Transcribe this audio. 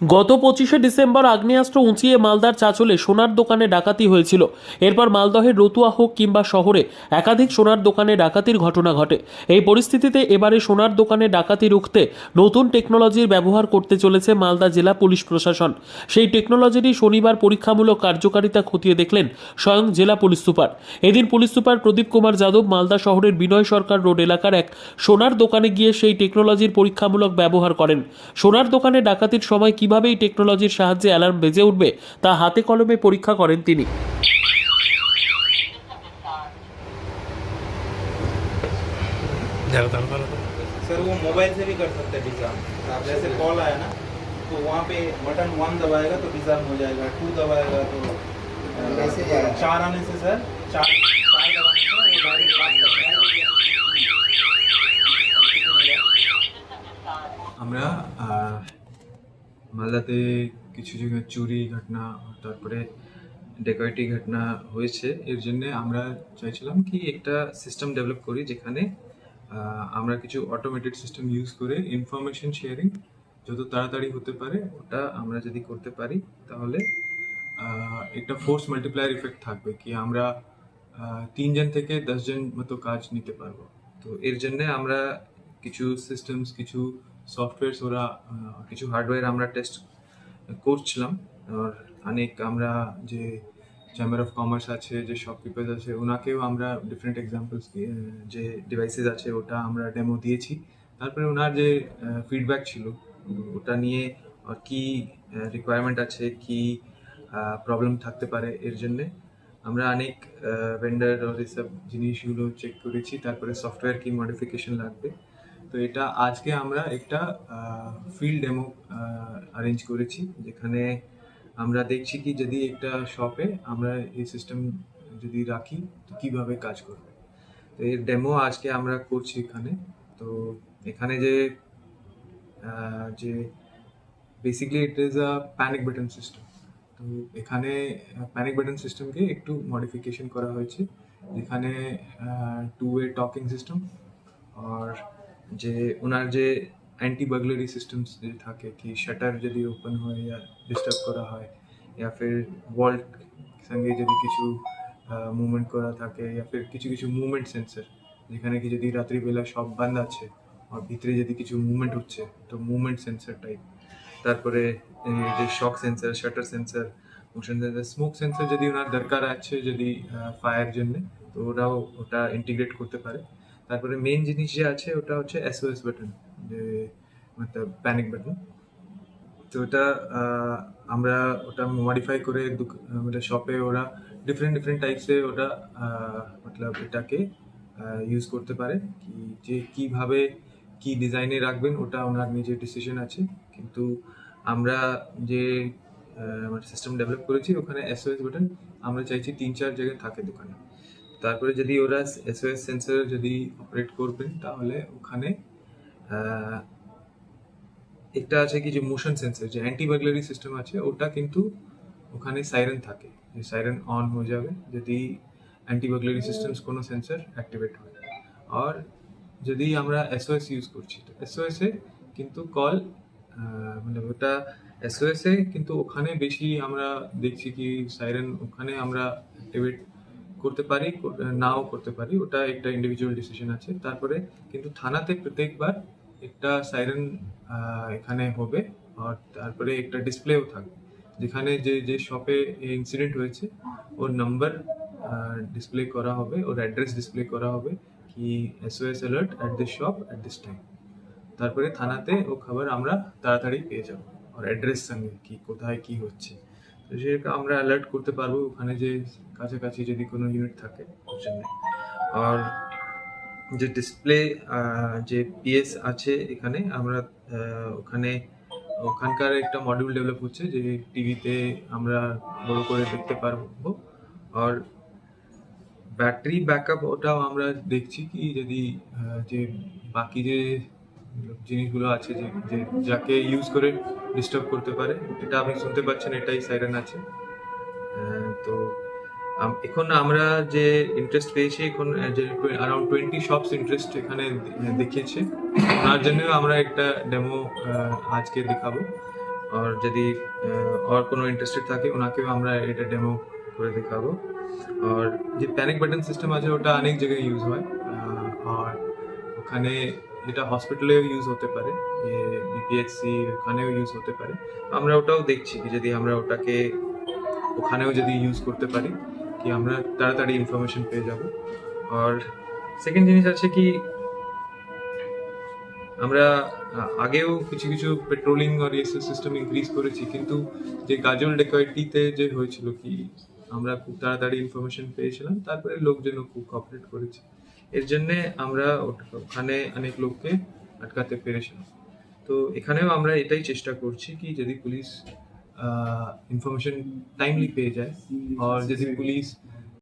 গত পঁচিশে ডিসেম্বর আগ্নেয়াস্ত্র উঁচিয়ে মালদার চাচলে সোনার দোকানে ডাকাতি হয়েছিল। এরপর মালদহের রতুয়া হোক কিংবা শহরে একাধিক সোনার দোকানে ডাকাতির ঘটনা ঘটে। এই পরিস্থিতিতে এবারে সোনার দোকানে ডাকাতি রুখতে নতুন টেকনোলজির ব্যবহার করতে চলেছে মালদা জেলা পুলিশ প্রশাসন। সেই টেকনোলজিরই শনিবার পরীক্ষামূলক কার্যকারিতা খতিয়ে দেখলেন স্বয়ং জেলা পুলিশ সুপার। এদিন পুলিশ সুপার প্রদীপ কুমার যাদব মালদা শহরের বিনয় সরকার রোড এলাকার এক সোনার দোকানে গিয়ে সেই টেকনোলজির পরীক্ষামূলক ব্যবহার করেন। সোনার দোকানে ডাকাতির সময় কিভাবে এই টেকনোলজির সাহায্যে অ্যালার্ম বেজে উঠবে তা হাতে কলমে পরীক্ষা করেন তিনি ज़्यादा तार वाला सर वो मोबाइल से भी कर सकते हैं डिजार्म आप जैसे कॉल आया ना तो वहाँ पे बटन वन दबाएगा तो डिजार्म हो जाएगा टू दबाएगा तो अ, चार आने से सर चार মালদাতে কিছু জায়গায় চুরি ঘটনা, তারপরে ডেকয়েটি ঘটনা হয়েছে। এর জন্য আমরা চাইছিলাম কি একটা সিস্টেম ডেভেলপ করি যেখানে আমরা কিছু অটোমেটেড সিস্টেম ইউজ করে ইনফরমেশন শেয়ারিং যত তাড়াতাড়ি হতে পারে ওটা আমরা যদি করতে পারি, তাহলে একটা ফোর্স মাল্টিপ্লায়ার ইফেক্ট থাকবে কি আমরা তিনজন থেকে দশজন মতো কাজ নিতে পারব। তো এর জন্য আমরা কিছু সিস্টেমস কিছু সফটওয়্যারস ওরা কিছু হার্ডওয়্যার আমরা টেস্ট করছিলাম। আর অনেক আমরা যে চেম্বার অফ কমার্স আছে, যে শপকিপার্স আছে ওনাকেও আমরা ডিফারেন্ট এক্সাম্পলস যে ডিভাইসেস আছে, ওটা আমরা ডেমো দিয়েছি। তারপরে ওনার যে ফিডব্যাক ছিল, ওটা নিয়ে কি রিকোয়ারমেন্ট আছে, কি প্রবলেম থাকতে পারে এর জন্যে আমরা অনেক ভেন্ডার এসব জিনিসগুলো চেক করেছি। তারপরে সফটওয়্যার কি মডিফিকেশন লাগবে তো এটা আজকে আমরা একটা ফিল্ড ডেমো অ্যারেঞ্জ করেছি যেখানে আমরা দেখছি কি যদি একটা শপে আমরা এই সিস্টেম যদি রাখি তো কীভাবে কাজ করবে। তো এর ডেমো আজকে আমরা করছি এখানে। তো এখানে যে আহ, যে basically it is a panic button system তো এখানে প্যানিক বাটন সিস্টেমকে একটু মডিফিকেশন করা হয়েছে। যেখানে টু ওয়ে টকিং সিস্টেম আর যে ওনার যে অ্যান্টি বার্গলারি সিস্টেমস যে থাকে, কি শাটার যদি ওপেন হয় ইয়া ডিস্টার্ব করা হয় ইয়া ফের ওয়াল্ট সঙ্গে যদি কিছু মুভমেন্ট করা থাকে ইয়া ফের কিছু কিছু মুভমেন্ট সেন্সর যেখানে কি যদি রাত্রিবেলা সব বন্ধ আছে, আর ভিতরে যদি কিছু মুভমেন্ট হচ্ছে, তো মুভমেন্ট সেন্সর টাইপ তারপরে যে shock sensor shutter sensor motion sensor smoke sensor যদি ওনার দরকার আছে যদি ফায়ার জন্য, তো ওরাও ওটা ইন্টিগ্রেট করতে পারে। তারপরে মেন জিনিস যে আছে, ওটা হচ্ছে এসওএস বাটন যে মতলব প্যানিক বাটন তো ওটা আমরা ওটা মডিফাই করে আমাদের শপে ওরা ডিফারেন্ট ডিফারেন্ট টাইপসে ওটা মতলব এটাকে ইউজ করতে পারে। কি, যে কীভাবে কি ডিজাইনে রাখবেন, ওটা ওনার নিজের ডিসিশন আছে। কিন্তু আমরা যে সিস্টেম ডেভেলপ করেছি, ওখানে এসওএস বাটন আমরা চাইছি তিন, চার জায়গায় থাকে দোকানে। তারপরে যদি ওরা এসওএস সেন্সর যদি অপারেট করবেন তাহলে ওখানে একটা আছে কি যে মোশন সেন্সর যে অ্যান্টি বাগলারি সিস্টেম আছে, ওটা কিন্তু ওখানে সাইরেন থাকে। যে সাইরেন অন হয়ে যাবে যদি অ্যান্টি বাগলারি সিস্টেমস কোনো সেন্সর অ্যাক্টিভেট হয়। আর যদি আমরা এসওএস ইউজ করছি, তো এসওএস এ কিন্তু কল মানে ওটা এসওএস এ কিন্তু ওখানে বেশি আমরা দেখছি কি সাইরেন ওখানে আমরা অ্যাক্টিভেট করতে পারি নাও করতে পারি, ওটা একটা ইন্ডিভিজুয়াল ডিসিশন আছে। তারপরে কিন্তু থানাতে প্রত্যেকবার একটা সাইরেন এখানে হবে, আর তারপরে একটা ডিসপ্লেও থাকবে। যেখানে যে যে শপে ইনসিডেন্ট হয়েছে, ওর নাম্বার ডিসপ্লে করা হবে, ওর অ্যাড্রেস ডিসপ্লে করা হবে, কি SOS alert at this shop at this time তারপরে থানাতে ও খবর আমরা তাড়াতাড়ি পেয়ে যাব, আর অ্যাড্রেস সঙ্গে, কি, কোথায়, কি হচ্ছে। তো আমরা অ্যালার্ট করতে পারব ওখানে যে কাছাকাছি যদি কোনো ইউনিট থাকে আর যে ডিসপ্লে যে পিএস আছে এখানে, আমরা ওখানে, ওখানকার একটা মডিউল ডেভেলপ হচ্ছে যে টিভিতে আমরা বড় করে দেখতে পারব। আর ব্যাটারি ব্যাকআপ ওটাও আমরা দেখছি কি যদি যে বাকি যে জিনিসগুলো আছে যে যে যাকে ইউজ করে ডিস্টার্ব করতে পারে, এটা আপনি শুনতে পাচ্ছেন, এটাই সাইরেন আছে। তো এখন আমরা যে ইন্টারেস্ট পেয়েছি, এখন যে অ্যারাউন্ড টোয়েন্টি শপস ইন্টারেস্ট এখানে দেখিয়েছে। ওনার জন্য আমরা একটা ডেমো আজকে দেখাবো। আর যদি আর কোনো ইন্টারেস্টেড থাকে, ওনাকেও আমরা এটা ডেমো করে দেখাবো। আর যে প্যানিক বাটন সিস্টেম আছে, ওটা অনেক জায়গায় ইউজ হয়। আর ওখানে এটা হসপিটালেও ইউজ হতে পারে বিপিএসসি ওখানেও ইউজ হতে পারে। আমরা ওটাও দেখছি যদি আমরা ওটাকে ওখানেও যদি ইউজ করতে পারি, কি আমরা তাড়াতাড়ি ইনফরমেশন পেয়ে যাব। আর সেকেন্ড জিনিস আছে কি, আমরা আগেও কিছু কিছু পেট্রোলিং আর এসএস সিস্টেম ইনক্রিজ করেছি, কিন্তু যে গাজল ডেকয়েটিতে যে হয়েছিল কি, আমরা খুব তাড়াতাড়ি ইনফরমেশন পেয়েছিলাম, তারপরে লোকজনও খুব কপারেট করেছে। এর জন্যে আমরা ওট- ওখানে অনেক লোককে আটকাতে পেরেছিলাম তো এখানেও আমরা এটাই চেষ্টা করছি কি যদি পুলিশ ইনফরমেশন টাইমলি পেয়ে যায় আর যদি পুলিশ